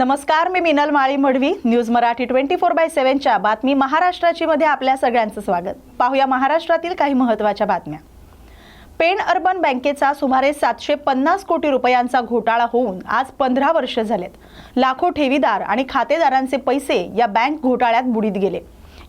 नमस्कार मी Minal Mali Madvi news Marathi twenty four by सेव्हनच्या बातमी महाराष्ट्राची मध्ये आपल्या सगळ्यांचं स्वागत. पाहूया महाराष्ट्रातील काही महत्त्वाच्या बातम्या. पेण अर्बन बँकेचा सुमारे सातशे पन्नास कोटी रुपयांचा घोटाळा होऊन आज पंधरा वर्ष झालेत. लाखो ठेवीदार आणि खातेदारांचे पैसे या बँक घोटाळ्यात बुडीत गेले.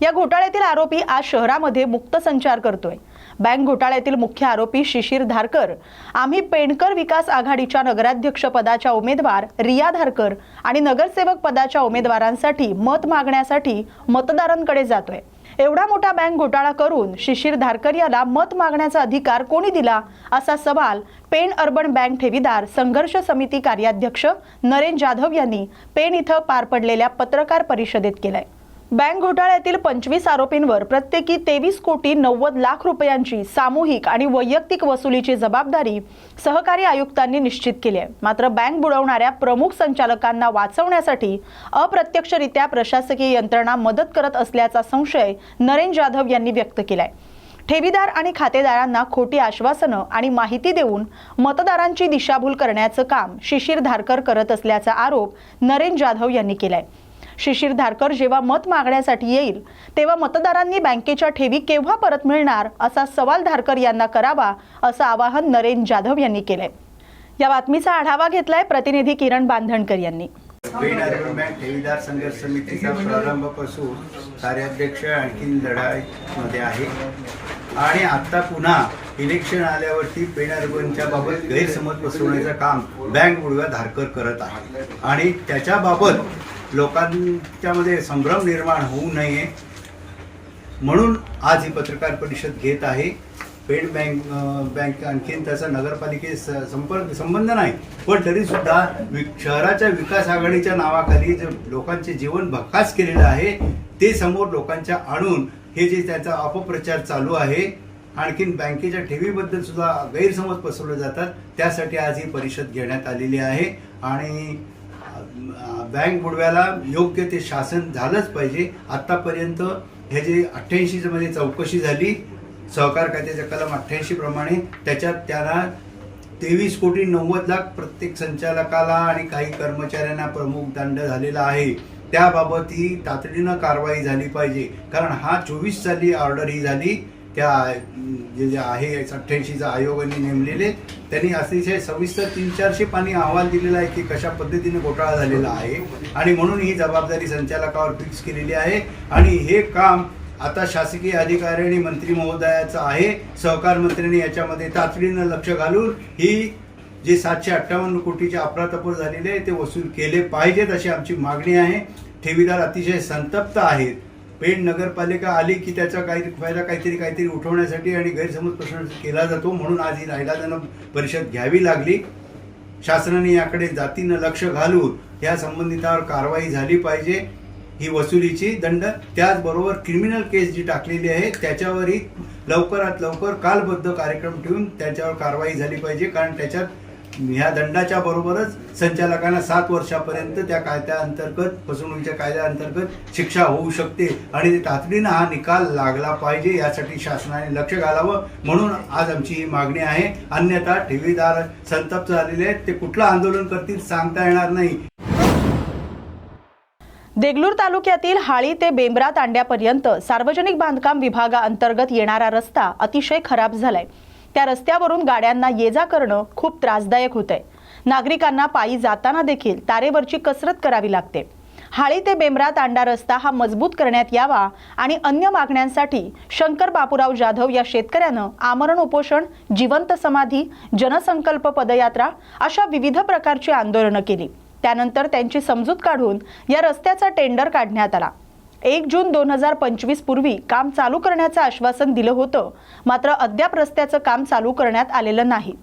या घोटाळ्यातील आरोपी आज शहरामध्ये मुक्त संचार करतोय. बँक घोटाळ्यातील मुख्य आरोपी शिशिर धारकर. आम्ही पेणकर विकास आघाडीच्या नगराध्यक्ष पदाच्या उमेदवार रिया धारकर आणि नगरसेवक पदाच्या उमेदवारांसाठी मत मागण्यासाठी मतदारांकडे जातोय. एवढा मोठा बँक घोटाळा करून शिशिर धारकर याला मत मागण्याचा अधिकार कोणी दिला? असा सवाल पेण अर्बन बँक ठेवीदार संघर्ष समिती कार्याध्यक्ष नरेन जाधव यांनी पेण इथं पार पडलेल्या पत्रकार परिषदेत केलाय. बँक घोटाळ्यातील पंचवीस आरोपींवर प्रत्येकी तेवीस कोटी नव्वद लाख रुपयांची सामूहिक आणि वैयक्तिक वसुलीची जबाबदारी सहकारी आयुक्तांनी निश्चित केली आहे. मात्र बँक बुडवणाऱ्या प्रमुख संचालकांना वाचवण्यासाठी अप्रत्यक्षरित्या प्रशासकीय यंत्रणा मदत करत असल्याचा संशय नरेन जाधव यांनी व्यक्त केलाय. ठेवीदार आणि खातेदारांना खोटी आश्वासनं आणि माहिती देऊन मतदारांची दिशाभूल करण्याचं काम शिशिर धारकर करत असल्याचा आरोप नरेन जाधव यांनी केलाय. शिशिर धारकर जेव्हा मत मागण्यासाठी येईल तेव्हा मतदारांनी बँकेच्या ठेवी केव्हा परत मिळणार असा सवाल धारकर यांना करावा असं आवाहन नरेन जाधव यांनी केलंय. या बातमीचा आढावा घेतलाय प्रतिनिधी किरण बांधणकर यांनी. पेण अर्बन बँक ठेवीदार संघर्ष समितीचा प्रारंभपासून कार्याध्यक्ष आणखीन लढाईमध्ये आहे. आणि आता पुन्हा इलेक्शन आल्यावरती पेण अर्बनच्या बाबत गैरसमज बसवण्याचं काम बँक बुडव्या धारकर करत आहे. आणि त्याच्याबाबत लोकांच्यामध्ये संभ्रम निर्माण होऊ नये म्हणून आज ही पत्रकार परिषद घेत आहे. पेड बँक बँक आणखीन त्याचा नगरपालिके संपर्क संबंध नाही. पण तरीसुद्धा वि- शहराच्या विकास आघाडीच्या नावाखाली जे लोकांचे जीवन भकास केलेलं आहे ते समोर लोकांच्या आणून हे जे त्याचा अपप्रचार चालू आहे आणखीन बँकेच्या ठेवीबद्दल सुद्धा गैरसमज पसरवले जातात त्यासाठी आज ही परिषद घेण्यात आलेली आहे. आणि बँक बुडव्याला योग्य ते शासन झालंच पाहिजे. आतापर्यंत हे जे अठ्ठ्याऐंशी म्हणजे चौकशी झाली सहकार कायद्याच्या कलम अठ्ठ्याऐंशी प्रमाणे त्याच्यात त्यांना तेवीस कोटी नव्वद लाख प्रत्येक संचालकाला आणि काही कर्मचाऱ्यांना प्रमुख दंड झालेला आहे. त्याबाबत ही तातडीनं कारवाई झाली पाहिजे. कारण हा चोवीस साली ऑर्डर ही झाली. त्या जे जे आहे अठ्ठ्याऐंशीचा आयोगाने नेमलेले त्यांनी अतिशय सविस्तर तीन चारशे पाणी अहवाल दिलेला आहे की कशा पद्धतीने घोटाळा झालेला आहे. आणि म्हणून ही जबाबदारी संचालकावर फिक्स केलेली आहे. आणि हे काम आता शासकीय अधिकारी आणि मंत्री महोदयाचं आहे. सहकार मंत्र्यांनी याच्यामध्ये तातडीनं लक्ष घालून ही जे सातशे अठ्ठावन्न कोटीचे अफरातफर झालेले आहे ते वसूल केले पाहिजेत अशी आमची मागणी आहे. ठेवीदार अतिशय संतप्त आहेत. पेण नगरपालिका आली की त्याचा काही फायदा काहीतरी काहीतरी उठवण्यासाठी आणि गैरसमज प्रश्न केला जातो म्हणून आज ही नाईलाजानं परिषद घ्यावी लागली. शासनाने याकडे जातीनं लक्ष घालून या संबंधितावर कारवाई झाली पाहिजे. ही वसुलीची दंड त्याचबरोबर क्रिमिनल केस जी टाकलेली आहे त्याच्यावरही लवकरात लवकर कालबद्ध कार्यक्रम ठेवून त्याच्यावर कारवाई झाली पाहिजे. कारण त्याच्यात ह्या दंडाच्या बरोबरच संचालकांना सात वर्षापर्यंत त्या कायद्याअंतर्गत फसवणुकीच्या कायद्याअंतर्गत शिक्षा होऊ शकते. आणि तातडीनं हा निकाल लागला पाहिजे यासाठी शासनाने लक्ष घालावं म्हणून आज आमची ही मागणी आहे. अन्यथा ठेवीदार संतप्त झालेले आहेत. ते कुठलं आंदोलन करतील सांगता येणार नाही. देगलूर तालुक्यातील हाळी ते बेंबरा तांड्यापर्यंत सार्वजनिक बांधकाम विभागाअंतर्गत येणारा रस्ता अतिशय खराब झालाय. त्या रस्त्यावरून गाड्यांना ये जा करणं खूप त्रासदायक होतंय. नागरिकांना पायी जाताना देखील तारेवरची कसरत करावी लागते. हाळी ते बेंबरा तांडा रस्ता हा मजबूत करण्यात यावा आणि अन्य मागण्यांसाठी शंकर बापूराव जाधव या शेतकऱ्यानं आमरण उपोषण जिवंत समाधी जनसंकल्प पदयात्रा अशा विविध प्रकारची आंदोलनं केली. त्यानंतर त्यांची समजूत काढून या रस्त्याचा टेंडर काढण्यात आला. एक जून दोन हजार पंचवीस पूर्वी काम चालू करण्याचं आश्वासन दिलं होतं. मात्र अद्याप रस्त्याचं काम चालू करण्यात आलेलं नाही.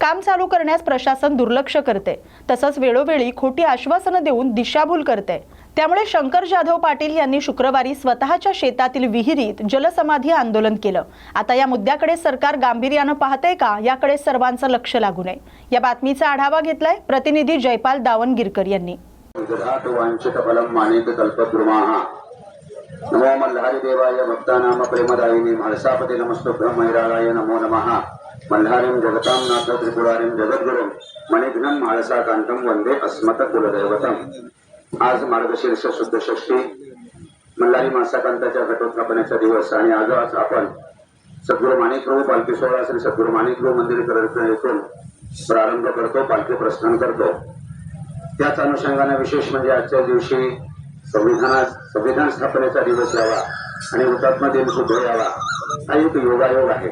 काम चालू करण्यास प्रशासन दुर्लक्ष करते. तसंच वेळोवेळी खोटी आश्वासनं देऊन दिशाभूल करते. त्यामुळे शंकर जाधव पाटील यांनी शुक्रवारी स्वतःच्या शेतातील विहिरीत जलसमाधी आंदोलन केलं. आता या मुद्द्याकडे सरकार गांभीर्यानं पाहतंय का? याकडे सर्वांचं लक्ष लागू नये. या बातमीचा आढावा घेतलाय प्रतिनिधी जयपाल दावणगिरकर यांनी. ददातु वाञ्छितफलं माणिककल्पद्रुमाः भक्तानाम प्रेमदायिनी महर्षापते नमस्तुभ्यं मैरागाय नमो नमः मल्हारीं जगतां नाथ त्रिपुरारीं जगद्गुरुं मणिघ्नं माळसाकान्तं वन्दे अस्मत् कुलदैवतम् आज मार्गशीर्ष शुद्ध षष्टी मल्हारी मासाकांताच्या घटोत्थापनेचा दिवस आणि आज आज आपण सद्गुरू माणिकप्रभू पालखी सोहळा श्री सद्गुरू माणिकप्रभू मंदिर करत- येथून प्रारंभ करतो पालखी प्रस्थान करतो त्याच अनुषंगाने विशेष म्हणजे आजच्या दिवशी संविधानात संविधान स्थापनेचा दिवस यावा आणि हुतात्मा दिन सुद्धा यावा हा एक योगायोग आहे.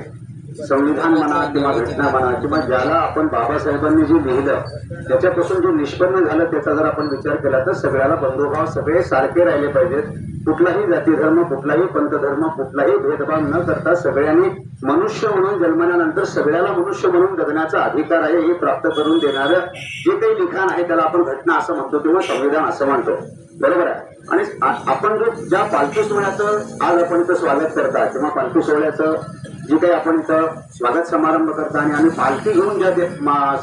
संविधान म्हणा किंवा घटना म्हणा किंवा ज्याला आपण बाबासाहेबांनी जे लिहिलं त्याच्यापासून जे निष्पन्न झालं त्याचा जर आपण विचार केला तर सगळ्याला बंधुभाव सगळे सारखे राहिले पाहिजेत. कुठलाही जाती धर्म कुठलाही पंथ धर्म कुठलाही भेदभाव न करता सगळ्यांनी मनुष्य म्हणून जन्मल्यानंतर सगळ्याला मनुष्य म्हणून जगण्याचा अधिकार आहे हे प्राप्त करून देणारं जे काही लिखाण आहे त्याला आपण घटना असं म्हणतो किंवा संविधान असं म्हणतो. बरोबर आहे. आणि आपण जो ज्या पालखी सोहळ्याचं आज आपण इथं स्वागत करता किंवा पालखी सोहळ्याचं जे काही आपण इथं स्वागत समारंभ करता आणि आम्ही पालखी घेऊन ज्या ते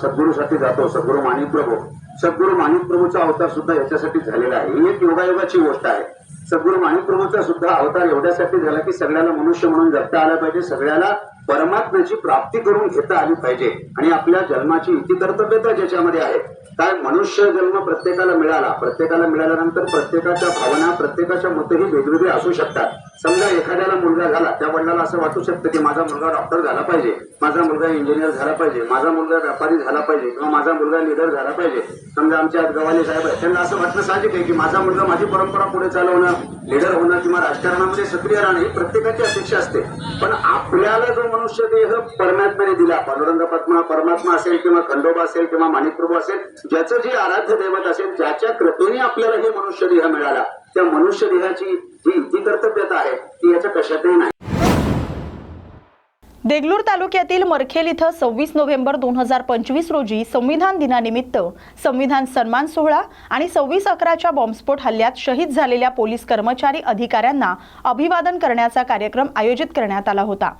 सद्गुरूसाठी जातो सद्गुरू माणिकप्रभू सद्गुरू माणिकप्रभूचा अवतार सुद्धा याच्यासाठी झालेला आहे. ही एक योगायोगाची गोष्ट आहे. सद्गुरू माणिकप्रभूचा सुद्धा अवतार एवढ्यासाठी झाला की सगळ्याला मनुष्य म्हणून जगता आलं पाहिजे सगळ्याला परमात्म्याची प्राप्ती करून घेता आली पाहिजे. आणि आपल्या जन्माची इति कर्तव्य तर ज्याच्यामध्ये आहे काय मनुष्य जन्म प्रत्येकाला मिळाला प्रत्येकाला मिळाल्यानंतर प्रत्येकाच्या भावना प्रत्येकाच्या मतही वेगवेगळे असू शकतात. समजा एखाद्याला मुलगा झाला त्या वडिलाला असं वाटू शकतं की माझा मुलगा डॉक्टर झाला पाहिजे माझा मुलगा इंजिनियर झाला पाहिजे माझा मुलगा व्यापारी झाला पाहिजे किंवा माझा मुलगा लीडर झाला पाहिजे. समजा आमच्या आज गवाले साहेब आहेत त्यांना असं वाटणं साहजिक आहे की माझा मुलगा माझी परंपरा पुढे चालवणं लीडर होणं किंवा राजकारणामध्ये सक्रिय राहणं ही प्रत्येकाची अपेक्षा असते. पण आपल्याला जो मनुष्य देह परमात्म्याने दिला पांडुरंग पद्मा परमात्मा असेल किंवा खंडोबा असेल किंवा माणिकप्रभू असेल ज्याचं जे आराध्य दैवत असेल ज्याच्या कृपेने आपल्याला हे मनुष्य देह मिळाला त्या मनुष्य देहाची जी इति कर्तव्यता आहे ती याच्या कशातही नाही. देगलूर तालुक्यातील मरखेल इथं सव्वीस नोव्हेंबर दोन हजार पंचवीस रोजी संविधान दिनानिमित्त संविधान सन्मान सोहळा आणि सव्वीस अकराच्या बॉम्बस्फोट हल्ल्यात शहीद झालेल्या पोलीस कर्मचारी अधिकाऱ्यांना अभिवादन करण्याचा कार्यक्रम आयोजित करण्यात आला होता.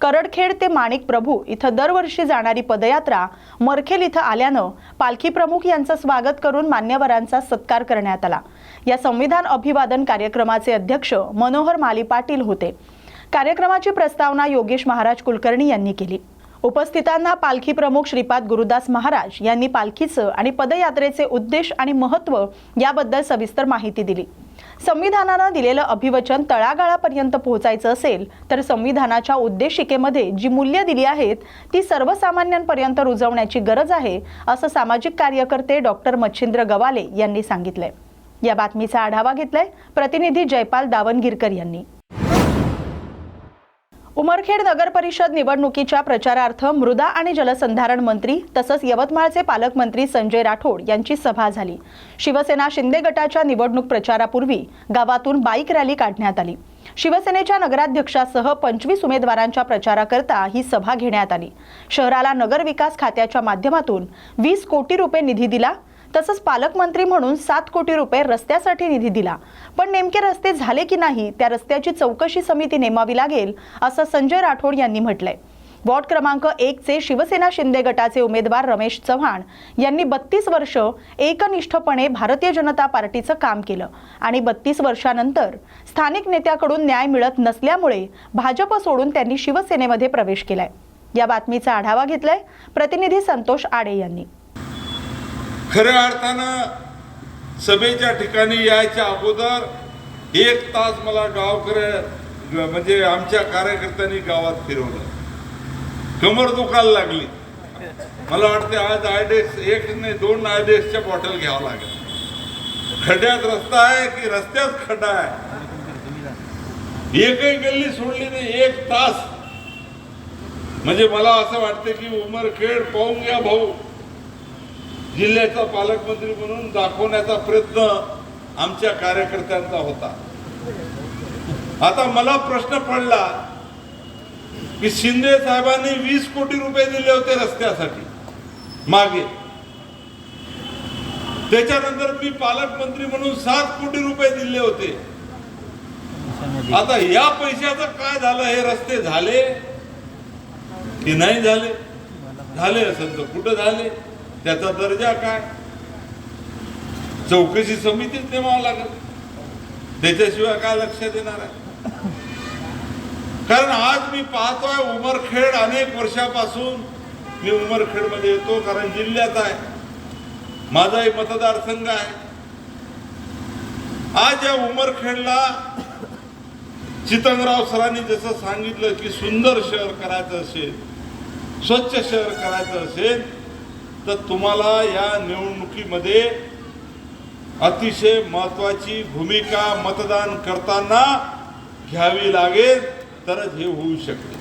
करडखेड ते माणिक प्रभू इथं दरवर्षी जाणारी पदयात्रा मरखेल इथं आल्यानं पालखी प्रमुख यांचं स्वागत करून मान्यवरांचा सत्कार करण्यात आला. या संविधान अभिवादन कार्यक्रमाचे अध्यक्ष मनोहर माली पाटील होते. कार्यक्रमाची प्रस्तावना योगेश महाराज कुलकर्णी यांनी केली. उपस्थितांना पालखी प्रमुख श्रीपाद गुरुदास महाराज यांनी पालखीचं आणि पदयात्रेचे उद्देश आणि महत्त्व याबद्दल सविस्तर माहिती दिली. संविधानानं दिलेलं अभिवचन तळागाळापर्यंत पोहोचायचं असेल तर संविधानाच्या उद्देशिकेमध्ये जी मूल्य दिली आहेत ती सर्वसामान्यांपर्यंत रुजवण्याची गरज आहे असं सामाजिक कार्यकर्ते डॉक्टर मच्छिंद्र गवाले यांनी सांगितलंय. या बातमीचा आढावा घेतलाय प्रतिनिधी जयपाल दावणगिरकर यांनी. उमरखेड नगर परिषद निवडणुकीच्या प्रचारार्थ मृदा आणि जलसंधारण मंत्री तसंच यवतमाळचे पालकमंत्री संजय राठोड यांची सभा झाली. शिवसेना शिंदे गटाच्या निवडणूक प्रचारापूर्वी गावातून बाईक रॅली काढण्यात आली. शिवसेनेच्या नगराध्यक्षासह पंचवीस उमेदवारांच्या प्रचाराकरता ही सभा घेण्यात आली. शहराला नगर विकास खात्याच्या माध्यमातून वीस कोटी रुपये निधी दिला तसंच पालकमंत्री म्हणून सात कोटी रुपये रस्त्यासाठी निधी दिला. पण नेमके रस्ते झाले की नाही त्या रस्त्याची चौकशी समिती नेमावी लागेल असं संजय राठोड यांनी म्हटलंय. वॉर्ड क्रमांक एकचे शिवसेना शिंदे गटाचे उमेदवार रमेश चव्हाण यांनी बत्तीस वर्ष एकनिष्ठपणे भारतीय जनता पार्टीचं काम केलं आणि बत्तीस वर्षानंतर स्थानिक नेत्याकडून न्याय मिळत नसल्यामुळे भाजप सोडून त्यांनी शिवसेनेमध्ये प्रवेश केलाय. या बातमीचा आढावा घेतलाय प्रतिनिधी संतोष आडे यांनी. खऱ्या अर्थानं सभेच्या ठिकाणी यायच्या अगोदर एक तास मला गावकऱ्या म्हणजे आमच्या कार्यकर्त्यांनी गावात फिरवलं. कमर दुखायला लागली. मला वाटते आज आयडेक्स एक नाही दोन आयडेक्सच्या बॉटल घ्यावं लागेल. खड्ड्यात रस्ता आहे की रस्त्यात खड्डा आहे? एकही गल्ली सोडली नाही एक तास. म्हणजे मला असं वाटतं की उमरखेड पाहून घ्या भाऊ जिल्ह्याचा पालकमंत्री म्हणून दाखवण्याचा प्रयत्न आमच्या कार्यकर्त्यांचा होता. आता मला प्रश्न पडला की शिंदे साहेबांनी वीस कोटी रुपये दिले होते रस्त्यासाठी मागे. त्याच्यानंतर मी पालकमंत्री म्हणून सात कोटी रुपये दिले होते. आता या पैशाचं काय झालं? हे रस्ते झाले की नाही झाले? झाले असेल तर कुठं झाले? त्याचा दर्जा काय? चौकशी समितीच नेमावं लागेल. त्याच्याशिवाय काय लक्ष देणार आहे? कारण आज मी पाहतोय उमरखेड अनेक वर्षापासून मी उमरखेडमध्ये येतो कारण जिल्ह्यात आहे. माझाही मतदारसंघ आहे. आज या उमरखेडला चितंगराव सरांनी जसं सांगितलं की सुंदर शहर करायचं असेल स्वच्छ शहर करायचं असेल तर तुम्हाला या निवडणुकीमध्ये अतिशय महत्वाची भूमिका मतदान करताना घ्यावी लागेल तरच हे होऊ शकते.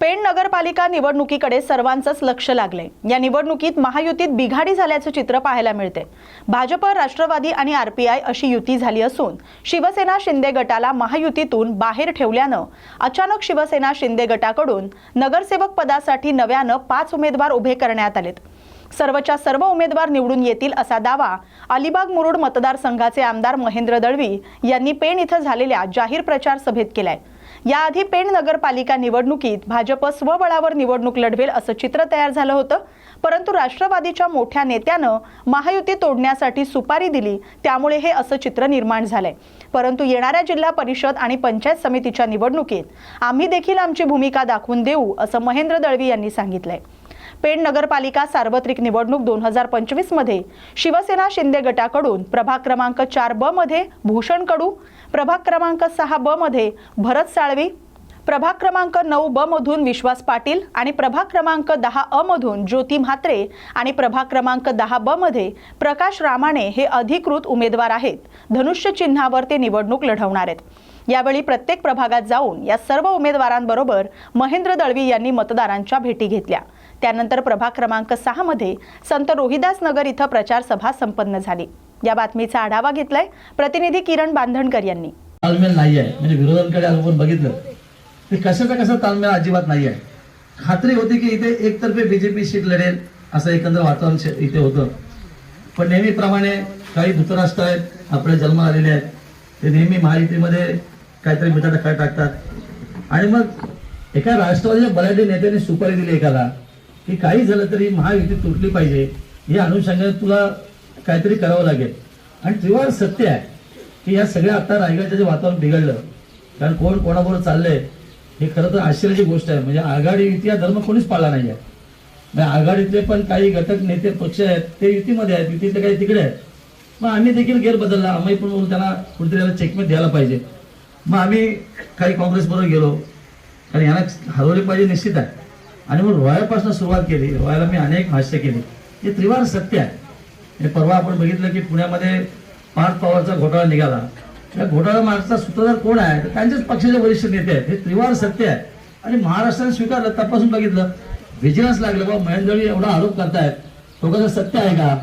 पेण नगरपालिका निवडणुकीकडे सर्वांचंच लक्ष लागले या निवडणुकीत महायुतीत बिघाडी झाल्याचं चित्र पाहायला मिळते भाजप राष्ट्रवादी आणि आरपीआय अशी युती झाली असून शिवसेना शिंदे गटाला महायुतीतून बाहेर ठेवल्यानं अचानक शिवसेना शिंदे गटाकडून नगरसेवक पदासाठी नव्यानं पाच उमेदवार उभे करण्यात आलेत. सर्वच्या सर्व उमेदवार निवडून येतील असा दावा अलिबाग मुरुड मतदारसंघाचे आमदार महेंद्र दळवी यांनी पेण इथं झालेल्या जाहीर प्रचार सभेत केलाय. याआधी पेण नगरपालिका निवडणुकीत भाजप स्वबळावर निवडणूक लढवेल असं चित्र तयार झालं होतं. परंतु राष्ट्रवादीच्या मोठ्या नेत्यानं महायुती तोडण्यासाठी सुपारी दिली त्यामुळे हे असं चित्र निर्माण झालंय. परंतु येणाऱ्या जिल्हा परिषद आणि पंचायत समितीच्या निवडणुकीत आम्ही देखील आमची भूमिका दाखवून देऊ असं महेंद्र दळवी यांनी सांगितलंय. पेण नगरपालिका सार्वत्रिक निवडणूक दोन हजार पंचवीसमध्ये शिवसेना शिंदे गटाकडून प्रभाग क्रमांक चार ब मध्ये भूषण कडू प्रभाग क्रमांक सहा ब मध्ये भरत साळवी प्रभाग क्रमांक नऊ ब मधून विश्वास पाटील आणि प्रभाग क्रमांक दहा अ मधून ज्योती म्हात्रे आणि प्रभाग क्रमांक दहा ब मध्ये प्रकाश रामाणे हे अधिकृत उमेदवार आहेत. धनुष्य चिन्हावर ते निवडणूक लढवणार आहेत. यावेळी प्रत्येक प्रभागात जाऊन या सर्व उमेदवारांबरोबर महेंद्र दळवी यांनी मतदारांच्या भेटी घेतल्या. त्यानंतर प्रभाग क्रमांक सहामध्ये संत रोहिदास नगर इथं प्रचार सभा संपन्न झाली. या बातमीचा आढावा घेतलाय प्रतिनिधी किरण बांधणकर यांनी. ताळमेळ नाही आहे म्हणजे विरोधांकडे आपण बघितलं ते कशाचा कसा ताळमेळ अजिबात नाही आहे खात्री होती की इथे एकतर्फे बीजेपी सीट लढेल असं एकंदर वातावरण इथे होतं. पण नेहमीप्रमाणे काही धृतराष्ट्र आहेत आपले जन्म आलेले आहेत ते नेहमी महायुतीमध्ये काहीतरी मिठाटा काय टाकतात. आणि मग एका राष्ट्रवादीच्या बऱ्याच नेत्याने सुपारी दिली एकाला. की काही झालं तरी महायुती तुटली पाहिजे. या अनुषंगाने तुला काहीतरी करावं लागेल. आणि त्रिवार सत्य आहे की या सगळ्या आता रायगडचं जे वातावरण बिघडलं कारण कोण कोणाबरोबर चाललंय हे खरं तर आश्चर्याची गोष्ट आहे. म्हणजे आघाडी युती हा धर्म कोणीच पाळला नाही आहे म्हणजे आघाडीतले पण काही घटक नेते पक्ष आहेत ते युतीमध्ये आहेत युतीतले काही तिकडे आहेत. मग आम्ही देखील गेर बदलला. आम्ही पण त्यांना कुठेतरी याला चेकमेट द्यायला पाहिजे. मग आम्ही काही काँग्रेसबरोबर गेलो. कारण यांना हरवले पाहिजे निश्चित आहे. आणि मग रोयापासून सुरुवात केली. रोयाला मी अनेक भाष्य केली. हे त्रिवार सत्य आहे. हे परवा आपण बघितलं की पुण्यामध्ये पार्थ पवारचा घोटाळा निघाला. त्या घोटाळा मागचा सूत्रधार कोण आहे? तर त्यांच्याच पक्षाचे वरिष्ठ नेते आहेत. हे त्रिवार सत्य आहे. आणि महाराष्ट्राने स्वीकारलं तपासून बघितलं. व्हिजिलन्स लागलं बाबा महेंद्रवी एवढा आरोप करतायत. तो सत्य आहे का?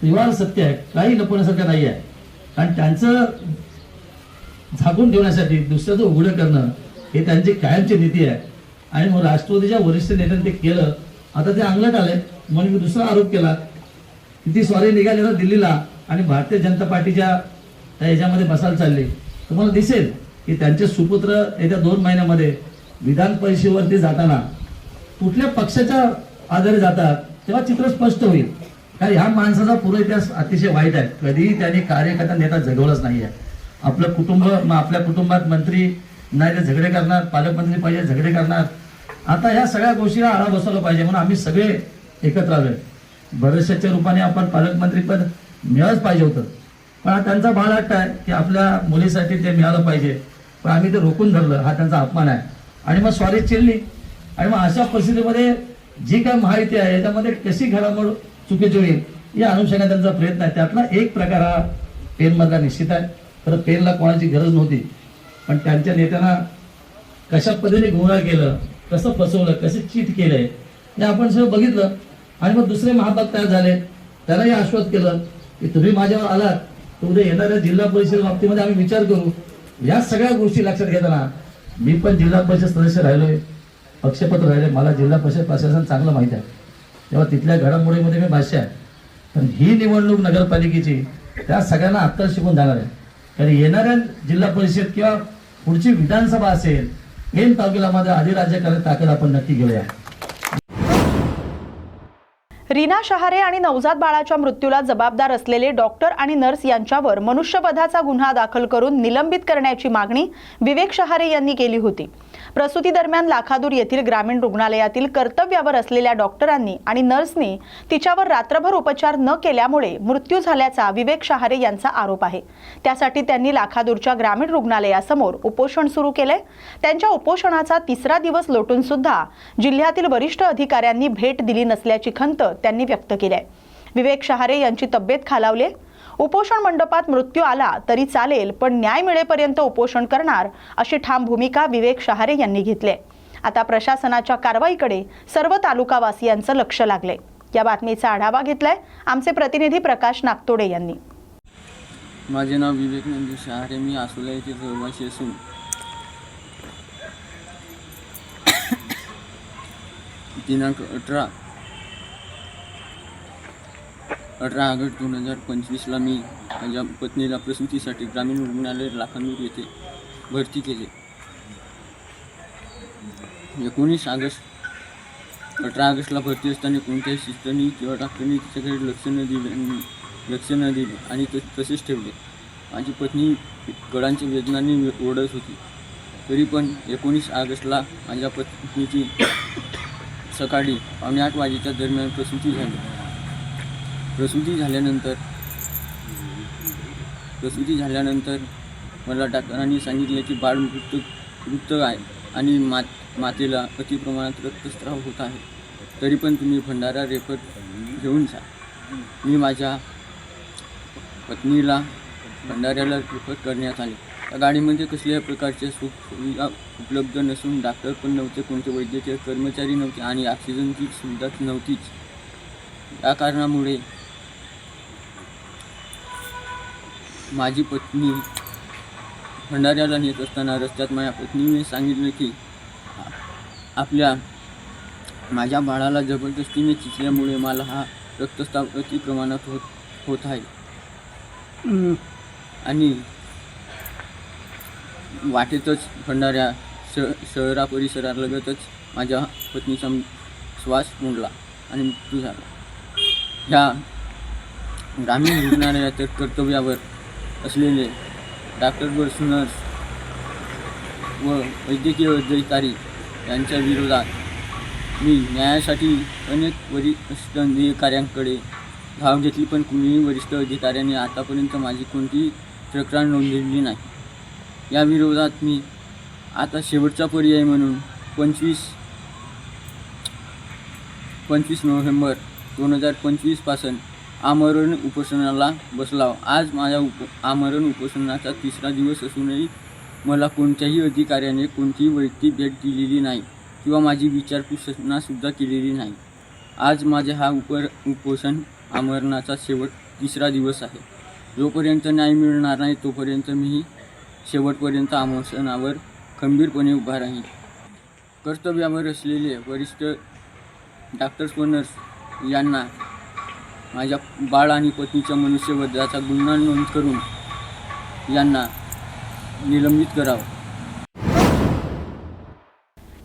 त्रिवार सत्य आहे. काही लपवण्यासारखं नाही आहे. कारण त्यांचं झाकून ठेवण्यासाठी दुसऱ्याचं उघडं करणं हे त्यांची कायमची नीती आहे. आणि मग राष्ट्रवादीच्या वरिष्ठ नेत्यांनी ते केलं. आता ते अंगलट आले म्हणून मी दुसरा आरोप केला. किती सॉरी निघाली ना दिल्लीला आणि भारतीय जनता पार्टीच्या त्या बसायला चालली. तुम्हाला दिसेल की त्यांचे सुपुत्र येत्या दोन महिन्यामध्ये विधान परिषदेवरती जाताना कुठल्या पक्षाच्या आधारे जातात तेव्हा चित्र स्पष्ट होईल. कारण ह्या माणसाचा पूर्ण इतिहास अतिशय वाईट आहे. कधीही त्यांनी कार्यकर्ता नेता जगवलंच नाही आहे आपलं कुटुंब मग आपल्या कुटुंबात मंत्री नाही ते झगडे करणार पालकमंत्री पाहिजे झगडे करणार. आता ह्या सगळ्या गोष्टीला आळा बसवला पाहिजे म्हणून आम्ही सगळे एकत्र आलोय. बरेचशाच्या रूपाने आपण पालकमंत्री पद मिळालंच पाहिजे होतं. पण त्यांचा बाळ हट्ट आहे की आपल्या मुलीसाठी ते मिळालं पाहिजे. पण आम्ही ते रोखून धरलं हा त्यांचा अपमान आहे. आणि मग स्वारी चिरली आणि मग अशा परिस्थितीमध्ये जी काय माहिती आहे याच्यामध्ये कशी घडामोड चुकीची होईल या अनुषंगाने त्यांचा प्रयत्न आहे. त्यातला एक प्रकार हा पेनमधला निश्चित आहे. खरं पेनला कोणाची गरज नव्हती. पण त्यांच्या नेत्यांना कशा पद्धतीने गुन्हा केलं कसं फसवलं कसं चीट केलंय हे आपण सगळं बघितलं. आणि मग दुसरे महाभाग तयार झाले. त्यालाही आश्वास केलं की तुम्ही माझ्यावर आलात तर उद्या येणाऱ्या जिल्हा परिषद बाबतीमध्ये आम्ही विचार करू. या सगळ्या गोष्टी लक्षात घेताना मी पण जिल्हा परिषद सदस्य राहिलोय. पक्षपत्र राहिले. मला जिल्हा परिषद प्रशासन चांगलं माहीत आहे. तेव्हा तिथल्या घडामोडीमध्ये मी भाष्य आहे. पण ही निवडणूक नगरपालिकेची त्या सगळ्यांना आत्ताच शिकून जाणार आहे. कारण येणाऱ्या जिल्हा परिषद किंवा पुढची विधानसभा असेल हे तालुक्यामध्ये अधिराज्य करण्याची ताकद आपण नक्की घेऊया. रीना शहारे आणि नवजात बाळाच्या मृत्यूला जबाबदार असलेले डॉक्टर आणि नर्स यांच्यावर मनुष्यवधाचा गुन्हा दाखल करून निलंबित करण्याची मागणी विवेक शहारे यांनी केली होती. प्रसूती दरम्यान लाखादूर येथील ग्रामीण रुग्णालयातील कर्तव्यावर असलेल्या डॉक्टरांनी आणि नर्सनी तिच्यावर रात्रभर उपचार न केल्यामुळे मृत्यू झाल्याचा विवेक शहारे यांचा आरोप आहे. त्यासाठी त्यांनी लाखादूरच्या ग्रामीण रुग्णालयासमोर उपोषण सुरू केले त्यांच्या उपोषणाचा तिसरा दिवस लोटून सुद्धा जिल्ह्यातील वरिष्ठ अधिकाऱ्यांनी भेट दिली नसल्याची खंत त्यांनी व्यक्त केली आहे. विवेक शहारे यांची तब्येत खालावली उपोषण मंडपात मृत्यू आला तरी चालेल पण न्याय मिळेपर्यंत उपोषण करणार अशी ठाम भूमिका विवेक शहारे यांनी घेतली. आता प्रशासनाच्या कारवाईकडे सर्व तालुकावासियांचं लक्ष लागले. या बातमीचा आढावा घेतलाय आमचे प्रतिनिधी प्रकाश नागतोडे यांनी. माझे नाव विवेक नंदू शहारे मी आसोला येथे रहिवासी असून दिनांक अठरा अठरा ऑगस्ट दोन हजार पंचवीसला मी माझ्या पत्नीला प्रसूतीसाठी ग्रामीण रुग्णालय लाखांदूर येथे भरती केले. एकोणीस ऑगस्ट अठरा ऑगस्टला भरती असताना कोणत्याही सिस्टरनी किंवा डॉक्टरनी तिच्याकडे लक्ष न दिले लक्ष न दिले आणि ते तसेच ठेवले. माझी पत्नी गळांच्या वेदनांनी ओढत होती. तरी पण एकोणीस ऑगस्टला माझ्या पत्नीची सकाळी पावणे आठ वाजेच्या दरम्यान प्रसूती झाली. प्रसूती झाल्यानंतर प्रसूती झाल्यानंतर मला डॉक्टरांनी सांगितले की बाळ मृत मृत आहे आणि मात मातेला अतिप्रमाणात रक्तस्त्राव रक्तस्राव होत आहे. तरी पण तुम्ही भंडारा रेफर घेऊन जा. मी माझ्या पत्नीला भंडाऱ्याला रेफर करण्यात आले. त्या गाडीमध्ये कसल्याही प्रकारच्या सुख सुविधा उपलब्ध नसून डॉक्टर पण नव्हते कोणते वैद्यकीय कर्मचारी नव्हते आणि ऑक्सिजनची सुविधाच नव्हतीच. या कारणामुळे माझी पत्नी भंडाऱ्याला नेत असताना रस्त्यात माझ्या पत्नीने सांगितलं की आपल्या माझ्या बाळाला जबरदस्तीने चिचल्यामुळे मला हा रक्तस्राव अति प्रमाणात होत होत आहे. आणि वाटेतच भंडाऱ्या श शहरा परिसरालगतच माझ्या पत्नीचा श्वास मोडला आणि मृत्यू झाला. ह्या ग्रामीण रुग्णालयात कर्तव्यावर असलेले डॉक्टर व नर्स व वैद्यकीय अधिकारी यांच्या विरोधात मी न्यायासाठी अनेक वरिष्ठ अधिकाऱ्यांकडे धाव घेतली पण कुणीही वरिष्ठ अधिकाऱ्यांनी आतापर्यंत माझी कोणतीही तक्रार नोंदवली नाही. या विरोधात मी आता शेवटचा पर्याय म्हणून पंचवीस पंचवीस नोव्हेंबर दोन हजार पंचवीसपासून आमरण उपोषणाला बसलाव. आज माझ्या उप आमरण उपोषणाचा तिसरा दिवस असूनही मला कोणत्याही अधिकाऱ्याने कोणतीही वैयक्तिक भेट दिलेली नाही किंवा माझी विचारपूसनासुद्धा केलेली नाही. आज माझ्या हा उपर उपोषण आमरणाचा शेवट तिसरा दिवस आहे. जोपर्यंत न्याय मिळणार नाही तोपर्यंत मी शेवटपर्यंत आमोषणावर खंबीरपणे उभा राहीन. कर्तव्यावर असलेले वरिष्ठ डॉक्टर्स व नर्स यांना माझ्या बाळ आणि पत्नीच्या मनुष्यवधाचा गुन्हा नोंद करून यांना निलंबित करावं.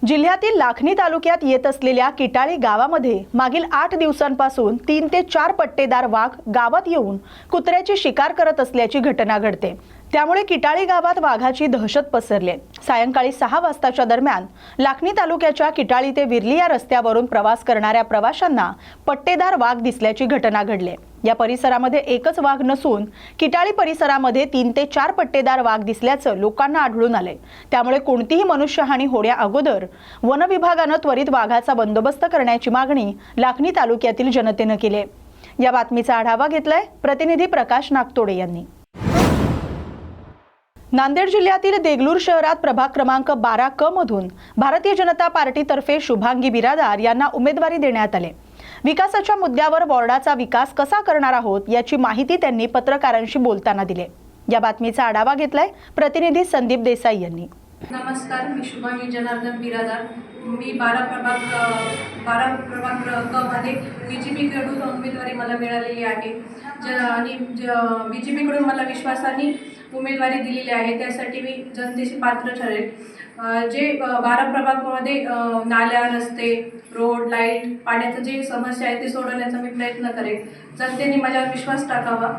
जिल्ह्यातील लाखणी तालुक्यात येत असलेल्या किटाळी गावामध्ये मागील आठ दिवसांपासून तीन ते चार पट्टेदार वाघ गावात येऊन कुत्र्याची शिकार करत असल्याची घटना घडते. त्यामुळे किटाळी गावात वाघाची दहशत पसरली आहे. सायंकाळी सहा वाजताच्या दरम्यान लाखणी तालुक्याच्या किटाळी ते विरली या रस्त्यावरून प्रवास करणाऱ्या प्रवाशांना पट्टेदार वाघ दिसल्याची घटना घडली या परिसरामध्ये एकच वाघ नसून किटाळी परिसरामध्ये तीन ते चार पट्टेदार वाघ दिसल्याचं लोकांना आढळून आलंय त्यामुळे कोणतीही मनुष्यहानी होण्या अगोदर वन विभागानं त्वरित वाघाचा बंदोबस्त करण्याची मागणी लाखणी तालुक्यातील जनतेनं केली आहे. या बातमीचा आढावा घेतलाय प्रतिनिधी प्रकाश नागतोडे यांनी नांदेड जिल्ह्यातील देगलूर शहरात प्रभाग क्रमांक बारा क मधून भारतीय जनता पार्टीतर्फे शुभांगी बिरादार यांना उमेदवारी देण्यात आले. विकासाच्या मुद्द्यावर वॉर्डाचा विकास कसा करणार आहोत याची माहिती त्यांनी पत्रकारांशी बोलताना दिली. या बातमीचा आढावा घेतलाय प्रतिनिधी संदीप देसाई यांनी. नमस्कार मी शुभांगी जनार्दन बिरादार. मी बारा प्रभाग बारा प्रभाग क मध्ये बी जे पीकडून उमेदवारी मला मिळालेली आहे. ज आणि ज बी जे पीकडून मला विश्वासाने उमेदवारी दिलेली आहे. त्यासाठी मी जनतेशी पात्र ठरेल. जे बारा प्रभागामध्ये नाल्या रस्ते रोड लाइट पाण्याचं जे समस्या आहे ते सोडवण्याचा मी प्रयत्न करेन जनतेने माझ्यावर विश्वास टाकावा.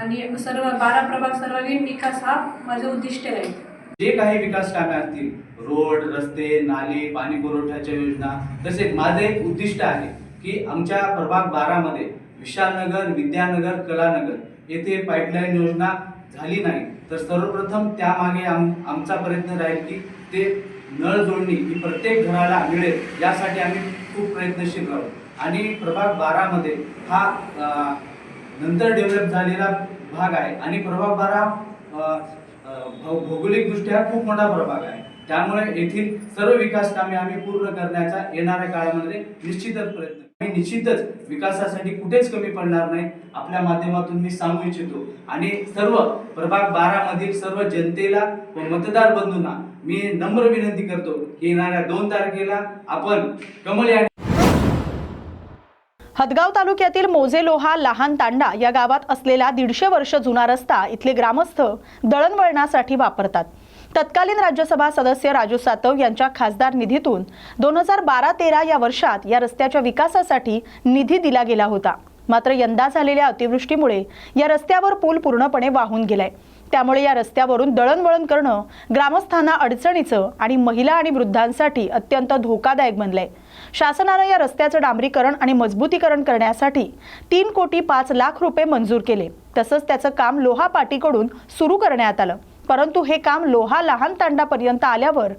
आणि सर्व बारा प्रभाग सर्वांगीण विकास हा माझं उद्दिष्ट आहे. जे काही विकास कामे असतील रोड रस्ते नाले पाणी पुरवठ्याच्या योजना तसेच माझं एक उद्दिष्ट आहे की आमच्या प्रभाग बारामध्ये विशालनगर विद्यानगर कलानगर येथे पाईपलाईन योजना झाली नाही तर सर्वप्रथम त्यामागे आम आमचा प्रयत्न राहील की ते नळ जोडणी ही प्रत्येक घराला मिळेल यासाठी आम्ही खूप प्रयत्नशील राहू. आणि प्रभाग बारामध्ये हा नंतर डेव्हलप झालेला भाग आहे. आणि प्रभाग बारा भौगोलिकदृष्ट्या खूप मोठा प्रभाग आहे. त्यामुळे येथील सर्व विकास कामे आम्ही पूर्ण करण्याचा येणाऱ्या काळामध्ये निश्चितच प्रयत्न आम्ही निश्चितच विकासासाठी कुठेच कमी पडणार नाही आपल्या माध्यमातून मी सांगू इच्छितो. आणि सर्व प्रभाग बारा मधील सर्व जनतेला व मतदार बंधूंना मी नम्र विनंती करतो की येणाऱ्या दोन तारखेला आपण कमल या हदगाव तालुक्यातील मोजेलोहा लहान तांडा या गावात असलेला दीडशे वर्ष जुना रस्ता इथले ग्रामस्थ दळणवळणासाठी वापरतात. तत्कालीन राज्यसभा सदस्य राजू सातव यांच्या खासदार निधीतून दोन हजार बारा तेरा या वर्षात या रस्त्याच्या विकासासाठी निधी दिला गेला होता. मात्र यंदा झालेल्या अतिवृष्टीमुळे या रस्त्यावर पूल पूर्णपणे वाहून गेलाय. त्यामुळे या रस्त्यावरून दळणवळण करणं ग्रामस्थांना अडचणीचं आणि महिला आणि वृद्धांसाठी अत्यंत धोकादायक बनलंय. शासनानं या रस्त्याचं डांबरीकरण आणि मजबूतीकरण करण्यासाठी तीन कोटी पाच लाख रुपये मंजूर केले. तसंच त्याचं काम लोहा पाटीकडून सुरू करण्यात आलं. परंतु हे काम लोहा लहान तांडापर्यंत आल्यावर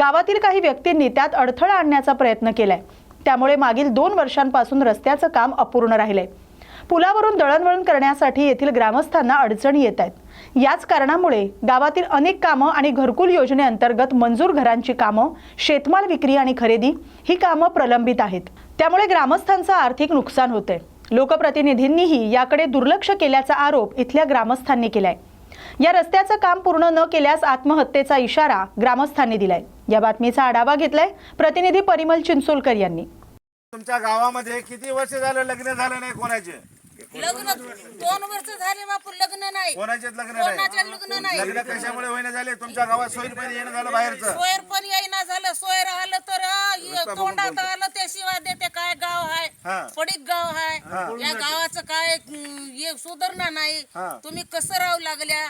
गावातील काही व्यक्तींनी त्यात अडथळा आणण्याचा प्रयत्न केलाय. त्यामुळे मागील दोन वर्षांपासून रस्त्याचं काम अपूर्ण राहिलंय. पुलावरून दळणवळण करण्यासाठी येथील ग्रामस्थांना अडचणी येत आहेत याच कारणामुळे गावातील अनेक कामं आणि घरकुल योजनेअंतर्गत मंजूर घरांची कामं शेतमाल विक्री आणि खरेदी ही कामं प्रलंबित आहेत. त्यामुळे ग्रामस्थांचं आर्थिक नुकसान होतंय. लोकप्रतिनिधींनीही याकडे दुर्लक्ष केल्याचा आरोप इथल्या ग्रामस्थांनी केलाय. या रस्त्याचं काम पूर्ण न केल्यास आत्महत्येचा इशारा ग्रामस्थांनी दिलाय. या बातमीचा आढावा घेतलाय प्रतिनिधी परिमल चिंचोलकर यांनी. तुमच्या गावामध्ये किती वर्ष झालं लग्न झालं नाही कोणाचे? लग्न दोन वर्ष झाले बापू लग्न नाही. कोणाचेच लग्न कोणाचे नाही लग्न नाही? लग्न कशामुळे होईना झाले? तुमच्या गावात सोयीपणे येणं झालं बाहेरचं. सोयर पण येईना झालं. सोयर आलं तर अं, तोंडात आलं ते शिवाय देते. काय गाव हा. आहे पडीक गाव आहे या गावाचं काय अं, हे सुधारणा नाही. हा. तुम्ही कसं राहू लागल्या.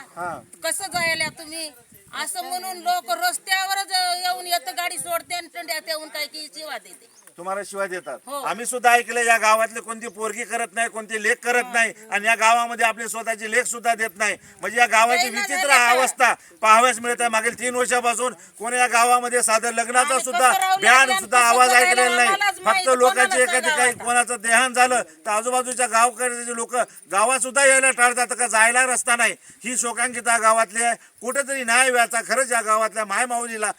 कसं जायला तुम्ही? असं म्हणून लोक रस्त्यावरच येऊन येतं गाडी सोडते आणि येऊन काय की शिवा देते. तुम्हाला शिवाय देतात. हो. आम्ही सुद्धा ऐकलं या गावातले कोणती पोरगी करत नाही कोणती लेख करत नाही आणि या गावामध्ये आपली स्वतःची लेख सुद्धा देत नाही. म्हणजे या गावाची विचित्र. अवस्था पाहाव्यास मिळत आहे. मागील तीन वर्षापासून कोणी या गावामध्ये साधं लग्नाचा सुद्धा आणि सुद्धा आवाज ऐकलेला नाही. फक्त लोकांचे एखादी काही? कोणाचं देहान झालं तर आजूबाजूच्या गावकडचे लोक गावात सुद्धा यायला टाळतात का जायला रस्ता नाही. ही शोकांकिता गावातली आहे. कुठेतरी न्याय व्हायचा खरंच या गावातल्या मायमाऊलीला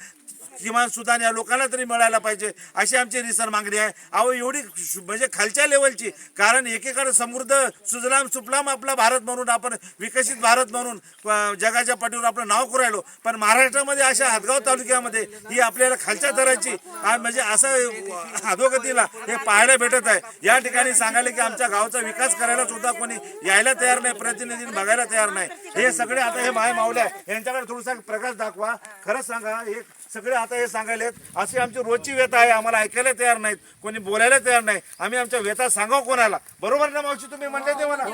किमान सुद्धा या लोकांना तरी मिळायला पाहिजे. अशी आमची रिसर मागणी आहे. अहो एवढी म्हणजे खालच्या लेवलची. कारण एकीकडे समृद्ध सुजलाम सुफलाम आपला भारत म्हणून आपण विकसित भारत म्हणून जगाच्या पाठीवर आपलं नाव करू पण महाराष्ट्रामध्ये अशा हातगाव तालुक्यामध्ये ही आपल्याला खालच्या दराची म्हणजे असं अधोगतीला हे पाहायला भेटत आहे. या ठिकाणी सांगायला की आमच्या गावचा विकास करायला सुद्धा कोणी यायला तयार नाही प्रतिनिधी बघायला तयार नाही. हे सगळे आता हे माय मावल्या यांच्याकडे थोडासा प्रकाश दाखवा. खरंच सांगा हे सगळे आता हे सांगायले अशी आमची रोजची व्यथा आहे आम्हाला ऐकायला तयार नाहीत कोणी बोलायला तयार नाही. आम्ही आमच्या व्यथा सांगाव कोणाला? बरोबर ना मावशी तुम्ही म्हणले ते म्हणा?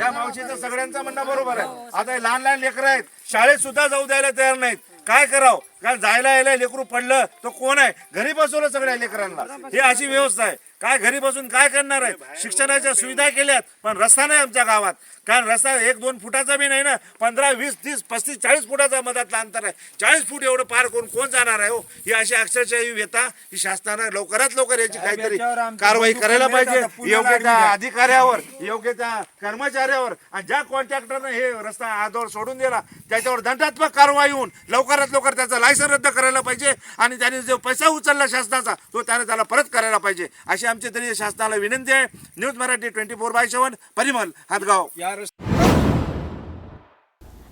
या मावशीचं सगळ्यांचं म्हणणं बरोबर आहे. आता हे लहान लहान लेकरं आहेत शाळेत सुद्धा जाऊ द्यायला तयार नाहीत. काय करावं? कारण जायला यायला लेकरू पडलं तो कोण आहे? घरी बसवलं सगळ्या लेकरांना. ही अशी व्यवस्था आहे. काय घरी बसून काय करणार आहे? शिक्षणाच्या सुविधा केल्यात पण रस्ता नाही आमच्या गावात. कारण रस्ता एक दोन फुटाचा बी नाही ना. पंधरा वीस तीस पस्तीस चाळीस फुटाचा मधातला अंतर आहे. चाळीस फूट एवढं पार करून कोण जाणार आहे हो? ही अशी अक्षरशः ही व्यथा. ही शासनानं लवकरात लवकर याची काहीतरी कारवाई करायला पाहिजे. योग्य त्या अधिकाऱ्यावर योग्य त्या कर्मचाऱ्यावर आणि ज्या कॉन्ट्रॅक्टरनं हे रस्ता आजवर सोडून दिला त्याच्यावर दंडात्मक कारवाई होऊन लवकरात लवकर त्याचं लायसन रद्द करायला पाहिजे आणि त्याने जो पैसा उचलला शासनाचा तो त्याने त्याला परत करायला पाहिजे. अशी आमची तरी शासनाला विनंती आहे. News Marathi twenty four by seven Parimal Hatgaon.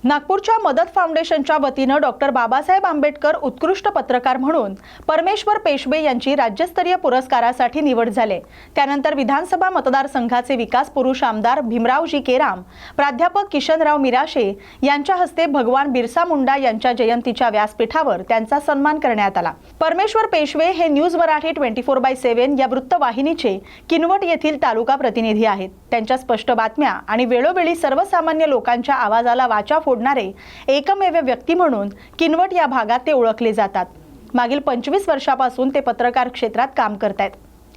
नागपूरच्या मदत फाउंडेशनच्या वतीनं डॉक्टर बाबासाहेब आंबेडकर उत्कृष्ट पत्रकार म्हणून परमेश्वर पेशवे यांची राज्यस्तरीय पुरस्कारासाठी निवड झाले. त्यानंतर विधानसभा मतदारसंघाचे विकास पुरुष आमदार भीमरावजी केराम प्राध्यापक किशनराव मिराशे यांच्या हस्ते भगवान बिरसा मुंडा यांच्या जयंतीच्या व्यासपीठावर त्यांचा सन्मान करण्यात आला. परमेश्वर पेशवे हे news Marathi twenty four by seven या वृत्तवाहिनीचे किनवट येथील तालुका प्रतिनिधी आहेत. त्यांच्या स्पष्ट बातम्या आणि वेळोवेळी सर्वसामान्य लोकांच्या आवाजाला वाचा फोडणारे एकमेव व्यक्ती म्हणून किनवट या भागात ते ओळखले जातात. मागील पंचवीस वर्षापासून ते पत्रकार क्षेत्रात काम करतायत.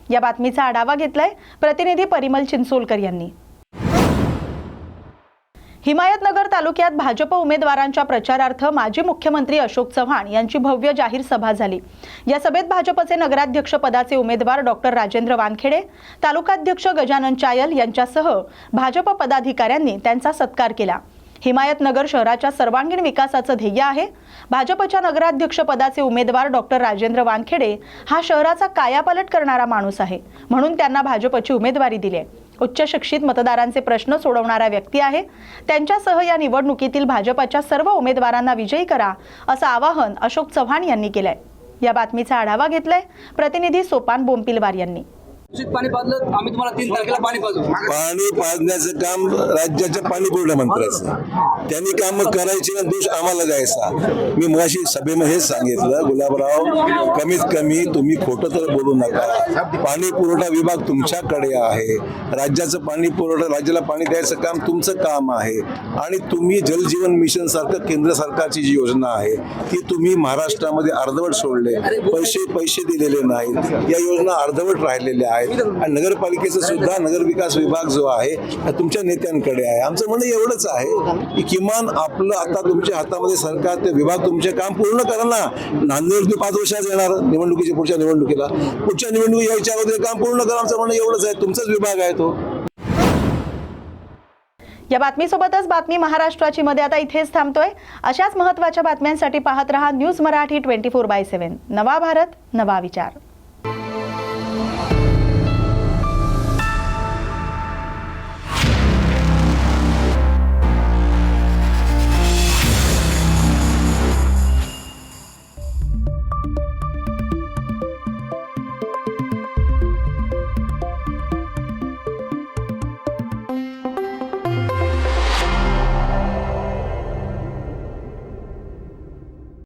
या बातमीचा आढावा घेतलाय प्रतिनिधी परिमल चिंचोलकर यांनी. हिमायतनगर तालुक्यात भाजप उमेदवारांच्या प्रचारार्थ माजी मुख्यमंत्री अशोक चव्हाण यांची भव्य जाहीर सभा झाली. या सभेत भाजपचे नगराध्यक्ष पदाचे उमेदवार डॉक्टर राजेंद्र वानखेडे तालुकाध्यक्ष गजानन चायल यांच्यासह भाजप पदाधिकाऱ्यांनी त्यांचा सत्कार केला. हिमायतनगर शहराच्या सर्वांगीण विकासाचं ध्येय आहे. भाजपच्या नगराध्यक्ष पदाचे उमेदवार डॉक्टर राजेंद्र वानखेडे हा शहराचा कायापालट करणारा माणूस आहे. म्हणून त्यांना भाजपची उमेदवारी दिली आहे. उच्च शिक्षित मतदारांचे प्रश्न सोडवणारा व्यक्ती आहे. त्यांच्यासह या निवडणुकीतील भाजपच्या सर्व उमेदवारांना विजयी करा असं आवाहन अशोक चव्हाण यांनी केलंय. या बातमीचा आढावा घेतलाय प्रतिनिधी सोपान बोंपिलवार यांनी. पाणी पाजलं आम्ही तुम्हाला तीन तारखेला पाणी पाजू. पाणी पाजण्याचं काम राज्याच्या पाणी पुरवठा मंत्र्याचं त्यांनी काम करायचे आणि दोष आम्हाला द्यायचा. मी मुळाशी सभेमध्ये हेच सांगितलं गुलाबराव कमीत कमी तुम्ही खोटं तर बोलू नका. पाणी पुरवठा विभाग तुमच्याकडे आहे. राज्याचं पाणी पुरवठा राज्याला पाणी द्यायचं काम तुमचं काम आहे. आणि तुम्ही जलजीवन मिशन सारखं केंद्र सरकारची जी योजना आहे ती तुम्ही महाराष्ट्रामध्ये अर्धवट सोडले. पैसे पैसे दिलेले नाहीत. या योजना अर्धवट राहिलेल्या आहेत. आणि नगरपालिकेचं सुद्धा नगरविकास विभाग जो आहे तुमच्या नेत्यांकडे आहे. आमचं म्हणणं एवढंच आहे की किमान आपलं आता तुमच्या हातामध्ये सरकार ते विभाग तुमचे काम पूर्ण करा ना. नांदेड पाच वर्षात येणार निवडणुकीच्या पुढच्या निवडणुकीला. पुढच्या निवडणुकी यायच्या अगोदर काम पूर्ण करा आमचं म्हणणं एवढंच आहे. तुमचाच विभाग आहे तो. या बातमीसोबतच बातमी महाराष्ट्राची मध्ये आता इथेच थांबतोय. अशाच महत्त्वाच्या बातम्यांसाठी पाहत रहा news Marathi twenty four by seven. नवा भारत नवा विचार.